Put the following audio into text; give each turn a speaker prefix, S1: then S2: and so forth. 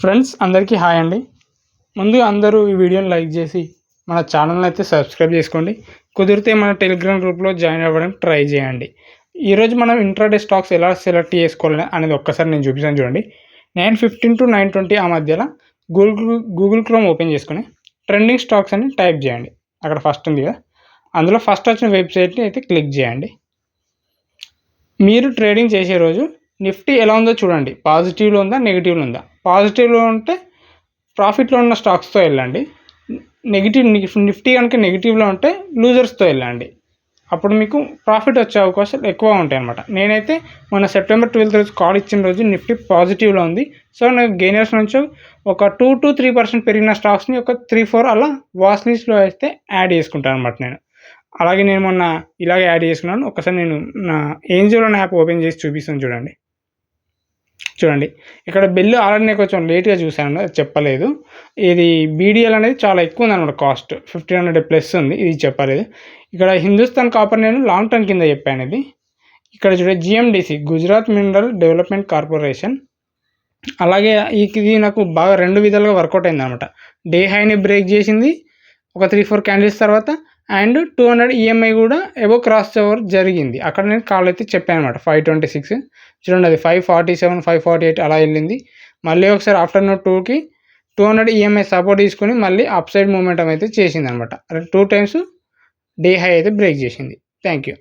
S1: Friends అందరికీ hi అండి. ముందు అందరూ ఈ వీడియోని లైక్ చేసి మన ఛానల్ని అయితే సబ్స్క్రైబ్ చేసుకోండి. కుదిరితే మన టెలిగ్రామ్ గ్రూప్లో జాయిన్ అవ్వడం ట్రై చేయండి. ఈరోజు మనం ఇంట్రాడే స్టాక్స్ ఎలా సెలెక్ట్ చేసుకోవాలి అనేది ఒక్కసారి నేను చూపిస్తాను చూడండి. Nine fifteen to nine twenty ఆ మధ్యలో గూగుల్ గూగుల్ క్రోమ్ ఓపెన్ చేసుకుని ట్రెండింగ్ స్టాక్స్ అని టైప్ చేయండి. అక్కడ ఫస్ట్ ఉంది కదా. అందులో ఫస్ట్ వచ్చిన వెబ్సైట్ని అయితే క్లిక్ చేయండి. మీరు ట్రేడింగ్ చేసే రోజు నిఫ్టీ ఎలా ఉందో చూడండి. పాజిటివ్లో ఉందా నెగిటివ్లో ఉందా? పాజిటివ్లో ఉంటే ప్రాఫిట్లో ఉన్న స్టాక్స్తో వెళ్ళండి. నెగిటివ్ నిఫ్టీ కనుక నెగిటివ్లో ఉంటే లూజర్స్తో వెళ్ళండి. అప్పుడు మీకు ప్రాఫిట్ వచ్చే అవకాశాలు ఎక్కువ ఉంటాయి అనమాట నేనైతే మన సెప్టెంబర్ ట్వెల్త్ రోజు కాల్ ఇచ్చిన రోజు నిఫ్టీ పాజిటివ్లో ఉంది. సో నాకు గెయినర్స్ నుంచి ఒక టూ టు త్రీ పర్సెంట్ పెరిగిన స్టాక్స్ని ఒక త్రీ ఫోర్ అలా వాచ్ లిస్ట్లో అయితే యాడ్ చేసుకుంటాను అనమాట నేను. అలాగే నేను మొన్న ఇలాగే యాడ్ చేసుకున్నాను. ఒకసారి నేను నా ఏంజిల్ యాప్ ఓపెన్ చేసి చూపిస్తాను చూడండి. చూడండి. ఇక్కడ బిల్లు ఆల్రెడీ నేను కొంచెం లేట్గా చూశాను అది చెప్పలేదు. ఇది బీడిఎల్ అనేది చాలా ఎక్కువ ఉంది అనమాట కాస్ట్. ఫిఫ్టీన్ హండ్రెడ్ ప్లస్ ఉంది ఇది చెప్పలేదు. ఇక్కడ హిందుస్థాన్ కాపర్ నేను లాంగ్ టర్మ్ కింద చెప్పాను ఇది. ఇక్కడ చూడండి GMDC Gujarat mineral development corporation అలాగే ఇది నాకు బాగా రెండు విధాలుగా వర్కౌట్ అయింది అనమాట డే హైని బ్రేక్ చేసింది ఒక త్రీ ఫోర్ క్యాండిల్స్ తర్వాత అండ్ టూ హండ్రెడ్ ఈఎంఐ కూడా ఎబో క్రాస్ ఓవర్ జరిగింది. అక్కడ నేను కాల్ అయితే చెప్పాను అనమాట ఫైవ్ ట్వంటీ సిక్స్ చూడండి అది five forty seven five forty eight అలా వెళ్ళింది. మళ్ళీ ఒకసారి ఆఫ్టర్నూన్ టూకి టూ హండ్రెడ్ ఈఎంఐ సపోర్ట్ తీసుకుని మళ్ళీ అప్ సైడ్ మూమెంటం అయితే చేసింది అనమాట టూ టైమ్స్ డే హై అయితే బ్రేక్ చేసింది. Thank you